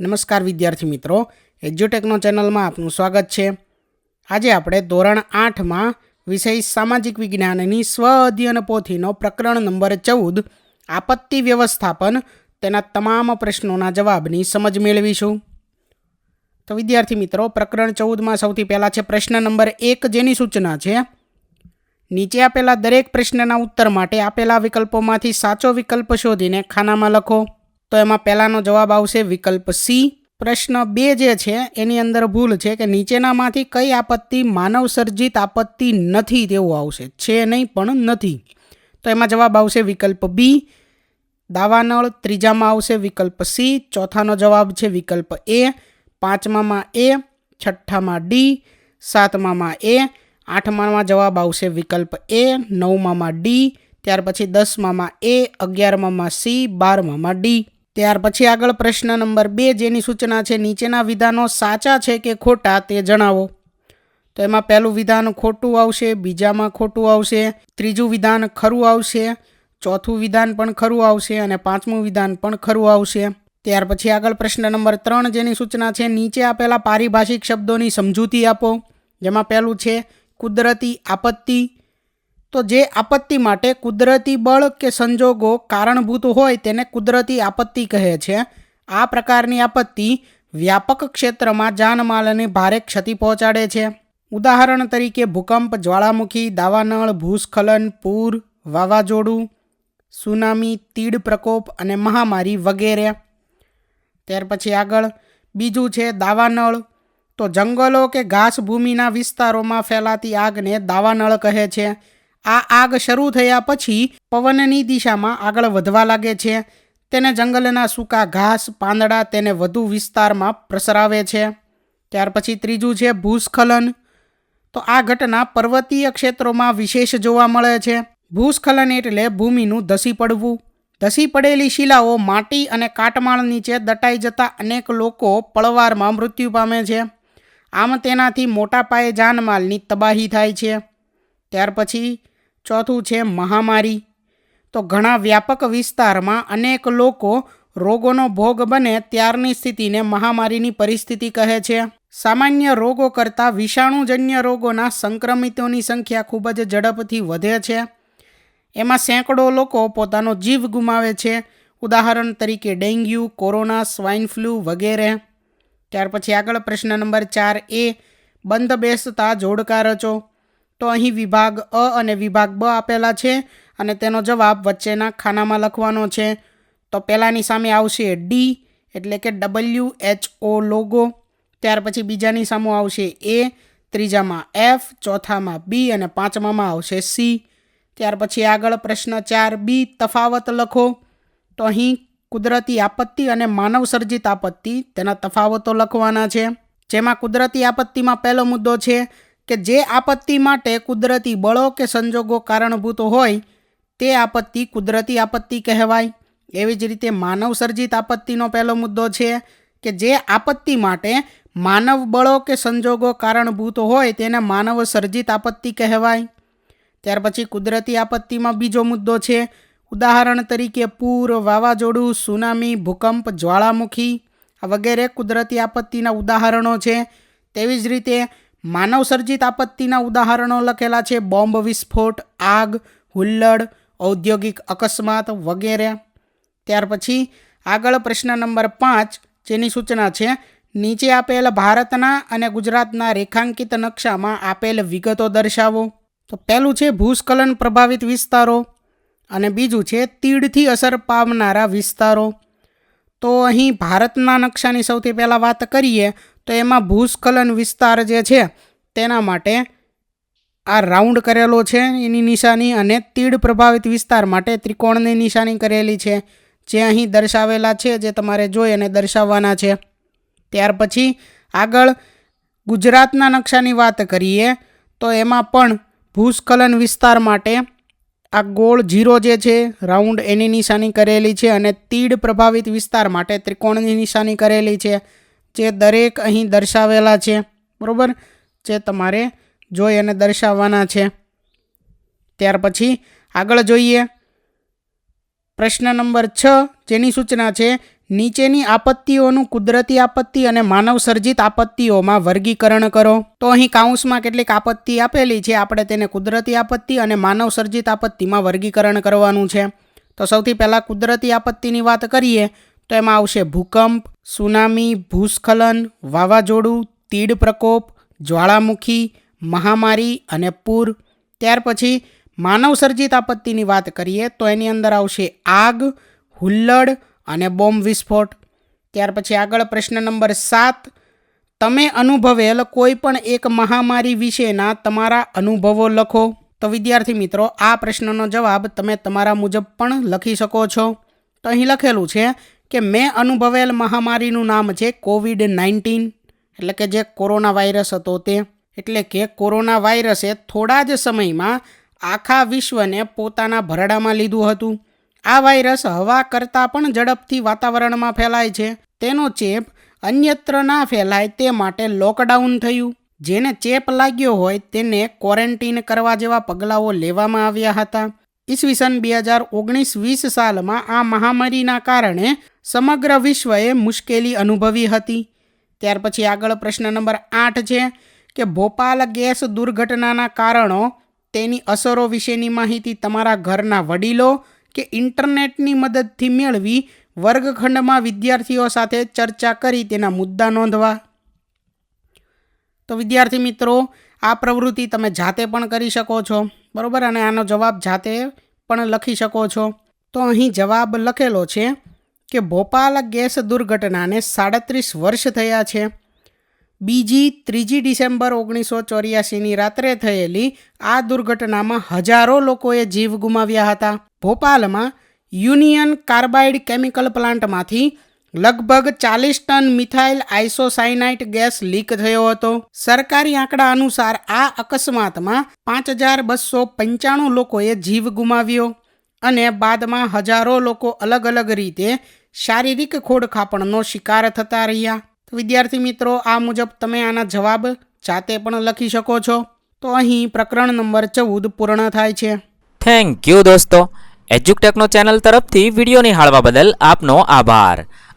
નમસ્કાર વિદ્યાર્થી મિત્રો, એજ્યુટેકનો ચેનલમાં આપનું સ્વાગત છે. આજે આપણે ધોરણ આઠમાં વિષય સામાજિક વિજ્ઞાનની સ્વ અધ્યયન પોથીનો પ્રકરણ નંબર ચૌદ, આપત્તિ વ્યવસ્થાપન, તેના તમામ પ્રશ્નોના જવાબની સમજ મેળવીશું. તો વિદ્યાર્થી મિત્રો, પ્રકરણ ચૌદમાં સૌથી પહેલાં છે પ્રશ્ન નંબર એક, જેની સૂચના છે, નીચે આપેલા દરેક પ્રશ્નના ઉત્તર માટે આપેલા વિકલ્પોમાંથી સાચો વિકલ્પ શોધીને ખાનામાં લખો. તો એમાં પહેલાંનો જવાબ આવશે વિકલ્પ સી. પ્રશ્ન બે જે છે, એની અંદર ભૂલ છે કે નીચેનામાંથી કઈ આપત્તિ માનવ સર્જિત આપત્તિ નથી તેવું આવશે. છે નહીં, પણ નથી. તો એમાં જવાબ આવશે વિકલ્પ બી. દાવાનળ, ત્રીજામાં આવશે વિકલ્પ સી. ચોથાનો જવાબ છે વિકલ્પ એ. પાંચમામાં એ, છઠ્ઠામાં ડી, સાતમામાં એ, આઠમામાં જવાબ આવશે વિકલ્પ એ, નવમામાં ડી, ત્યાર પછી દસમામાં એ, અગિયારમામાં સી, બારમામાં ડી. ત્યાર પછી આગળ પ્રશ્ન નંબર બે જેની સૂચના છે, નીચેના વિધાનો સાચા છે કે ખોટા તે જણાવો. તો એમાં પહેલું વિધાન ખોટું આવશે, બીજામાં ખોટું આવશે, ત્રીજું વિધાન ખરું આવશે, ચોથું વિધાન પણ ખરું આવશે અને પાંચમું વિધાન પણ ખરું આવશે. ત્યાર પછી આગળ પ્રશ્ન નંબર ત્રણ જેની સૂચના છે, નીચે આપેલા પારિભાષિક શબ્દોની સમજૂતી આપો, જેમાં પહેલું છે, કુદરતી આપત્તિ તો જે આપત્તિ માટે કુદરતી બળ કે સંજોગો કારણભૂત હોય તેને કુદરતી આપત્તિ કહે છે. આ પ્રકારની આપત્તિ વ્યાપક ક્ષેત્રમાં જાનમાલને ભારે ક્ષતિ પહોંચાડે છે. ઉદાહરણ તરીકે ભૂકંપ, જ્વાળામુખી, દાવાનળ, ભૂસ્ખલન, પૂર, વાવાઝોડું, સુનામી, તીડ પ્રકોપ અને મહામારી વગેરે. ત્યાર પછી આગળ બીજું છે દાવાનળ. તો જંગલો કે ઘાસભૂમિના વિસ્તારોમાં ફેલાતી આગને દાવાનળ કહે છે. આ આગ શરૂ થયા પછી પવનની દિશામાં આગળ વધવા લાગે છે. તેને જંગલના સૂકા ઘાસ, પાંદડા તેને વધુ વિસ્તારમાં પ્રસરાવે છે. ત્યાર પછી ત્રીજું છે ભૂસ્ખલન. તો આ ઘટના પર્વતીય ક્ષેત્રોમાં વિશેષ જોવા મળે છે. ભૂસ્ખલન એટલે ભૂમિનું ધસી પડવું. ધસી પડેલી શિલાઓ માટી અને કાટમાળ નીચે દટાઈ જતા અનેક લોકો પળવારમાં મૃત્યુ પામે છે. આમ તેનાથી મોટા પાયે જાનમાલની તબાહી થાય છે. ત્યાર પછી ચોથું છે મહામારી. તો ઘણા વ્યાપક વિસ્તારમાં અનેક લોકો રોગોનો ભોગ બને ત્યારની સ્થિતિને મહામારીની પરિસ્થિતિ કહે છે. સામાન્ય રોગો કરતાં વિષાણુજન્ય રોગોના સંક્રમિતોની સંખ્યા ખૂબ જ ઝડપથી વધે છે. એમાં સેંકડો લોકો પોતાનો જીવ ગુમાવે છે. ઉદાહરણ તરીકે ડેન્ગ્યુ, કોરોના, સ્વાઇન ફ્લૂ વગેરે. ત્યાર પછી આગળ પ્રશ્ન નંબર ચાર એ, બંધ બેસતા જોડકા રચો. તો અહીં વિભાગ અ અને વિભાગ બ આપેલા છે અને તેનો જવાબ વચ્ચેના ખાનામાં લખવાનો છે. તો પહેલાંની સામે આવશે ડી એટલે કે ડબલ્યુ એચ ઓ લોગો ત્યાર પછી બીજાની સામે આવશે એ ત્રીજામાં એફ ચોથામાં બી અને પાંચમામાં આવશે સી ત્યાર પછી આગળ પ્રશ્ન ચાર બી તફાવત લખો. તો અહીં કુદરતી આપત્તિ અને માનવ સર્જિત આપત્તિ તેના તફાવતો લખવાના છે. જેમાં કુદરતી આપત્તિમાં પહેલો મુદ્દો છે કે જે આપત્તિ માટે કુદરતી બળો કે સંજોગો કારણભૂત હોય, તે આપત્તિ કુદરતી આપત્તિ કહેવાય. એવી જ રીતે માનવ સર્જિત આપત્તિનો પહેલો મુદ્દો છે કે જે આપત્તિ માટે માનવ બળો કે સંજોગો કારણભૂત હોય, તેને માનવ સર્જિત આપત્તિ કહેવાય. ત્યાર પછી કુદરતી આપત્તિમાં બીજો મુદ્દો છે. ઉદાહરણ તરીકે પૂર, વાવાઝોડું, સુનામી, ભૂકંપ, જ્વાળામુખી વગેરે કુદરતી આપત્તિના ઉદાહરણો છે. તેવી જ રીતે માનવ સર્જિત આપત્તિના ઉદાહરણો લખેલા છે. બોમ્બ, વિસ્ફોટ, આગ, હુલ્લડ, ઔદ્યોગિક અકસ્માત વગેરે. ત્યાર પછી આગળ પ્રશ્ન નંબર પાંચ, જેની સૂચના છે, નીચે આપેલ ભારતના અને ગુજરાતના રેખાંકિત નકશામાં આપેલ વિગતો દર્શાવો. તો પહેલું છે, ભૂસ્ખલન પ્રભાવિત વિસ્તારો અને બીજું છે, તીડથી અસર પામનારા વિસ્તારો. તો અહીં ભારતના નકશાની સૌથી પહેલાં વાત કરીએ તો એમાં ભૂસ્ખલન વિસ્તાર જે છે, તેના માટે આ રાઉન્ડ કરેલો છે એની નિશાની અને તીડ પ્રભાવિત વિસ્તાર માટે ત્રિકોણની નિશાની કરેલી છે. જે અહીં દર્શાવેલા છે, જે તમારે જોઈ અને દર્શાવવાના છે. ત્યાર પછી આગળ ગુજરાતના નકશાની વાત કરીએ, તો એમાં પણ ભૂસ્ખલન વિસ્તાર માટે આ ગોળ જીરો જે છે, રાઉન્ડ એની નિશાની કરેલી છે અને તીડ પ્રભાવિત વિસ્તાર માટે ત્રિકોણની નિશાની કરેલી છે. જે દરેક અહીં દર્શાવેલા છે, બરાબર? જે તમારે જોઈ અને દર્શાવવાના છે. ત્યાર પછી આગળ જોઈએ. પ્રશ્ન નંબર છ, જેની સૂચના છે, નીચેની આપત્તિઓનું કુદરતી આપત્તિ અને માનવ સર્જિત આપત્તિઓમાં વર્ગીકરણ કરો. તો અહીં કાઉન્સમાં કેટલીક આપત્તિ આપેલી છે, આપણે તેને કુદરતી આપત્તિ અને માનવ સર્જિત આપત્તિમાં વર્ગીકરણ કરવાનું છે. તો સૌથી પહેલાં કુદરતી આપત્તિની વાત કરીએ. તો એમાં આવશે ભૂકંપ, સુનામી, ભૂસ્ખલન, વાવાઝોડું, તીડ પ્રકોપ, જ્વાળામુખી, મહામારી અને પૂર. ત્યાર પછી માનવ સર્જિત આપત્તિની વાત કરીએ તો એની અંદર આવશે આગ, હુલ્લડ અને બોમ્બ વિસ્ફોટ. ત્યાર પછી આગળ પ્રશ્ન નંબર સાત, તમે અનુભવેલ કોઈ પણ એક મહામારી વિશેના તમારા અનુભવો લખો. તો વિદ્યાર્થી મિત્રો, આ પ્રશ્નનો જવાબ તમે તમારા મુજબ પણ લખી શકો છો. તો અહીં લખેલું છે કે મેં અનુભવેલ મહામારીનું નામ છે કોવિડ નાઇન્ટીન. એટલે કે જે કોરોના વાયરસ હતો તે. એટલે કે કોરોના વાયરસે થોડા જ સમયમાં આખા વિશ્વને પોતાના ભરડામાં લીધું હતું. આ વાયરસ હવા કરતાં પણ ઝડપથી વાતાવરણમાં ફેલાય છે. તેનો ચેપ અન્યત્ર ના ફેલાય તે માટે લોકડાઉન થયું. જેને ચેપ લાગ્યો હોય તેને ક્વોરન્ટીન કરવા જેવા પગલાઓ લેવામાં આવ્યા હતા. ઈસવીસન બે હજાર ઓગણીસ વીસ સાલમાં આ મહામારીના કારણે સમગ્ર વિશ્વએ મુશ્કેલી અનુભવી હતી. ત્યાર પછી આગળ પ્રશ્ન નંબર આઠ છે કે ભોપાલ ગેસ દુર્ઘટનાના કારણો તેની અસરો વિશેની માહિતી તમારા ઘરના વડીલો કે ઇન્ટરનેટની મદદથી મેળવી વર્ગખંડમાં વિદ્યાર્થીઓ સાથે ચર્ચા કરી તેના મુદ્દા નોંધવા. તો વિદ્યાર્થી મિત્રો, આ પ્રવૃત્તિ તમે જાતે પણ કરી શકો છો. બરાબર? અને આનો જવાબ જાતે પણ લખી શકો છો. તો અહીં જવાબ લખેલો છે કે ભોપાલ ગેસ દુર્ઘટનાને સાડત્રીસ વર્ષ થયા છે. બીજી, ત્રીજી ડિસેમ્બર ઓગણીસો ચોર્યાસીની રાત્રે થયેલી આ દુર્ઘટનામાં હજારો લોકોએ જીવ ગુમાવ્યા હતા. ભોપાલમાં યુનિયન કાર્બાઇડ કેમિકલ પ્લાન્ટમાંથી લગભગ ચાલીસ ton methyl isocyanate gas leak થયો હતો. સરકારી આંકડા અનુસાર આ અકસ્માતમાં પાંચ હજાર બસો પંચાણું લોકોએ જીવ ગુમાવ્યો અને બાદમાં હજારો લોકો અલગ અલગ રીતે શારીરિક ખોડખાપણનો શિકાર થતા રહ્યા. વિદ્યાર્થી મિત્રો, આ મુજબ તમે આના જવાબ જાતે પણ લખી શકો છો. તો અહીં પ્રકરણ નંબર ચૌદ પૂર્ણ થાય છે. થેન્ક યુ દોસ્તો. એજ્યુકટેકનો ચેનલ તરફથી વીડિયો નિહાળવા બદલ આપનો આભાર.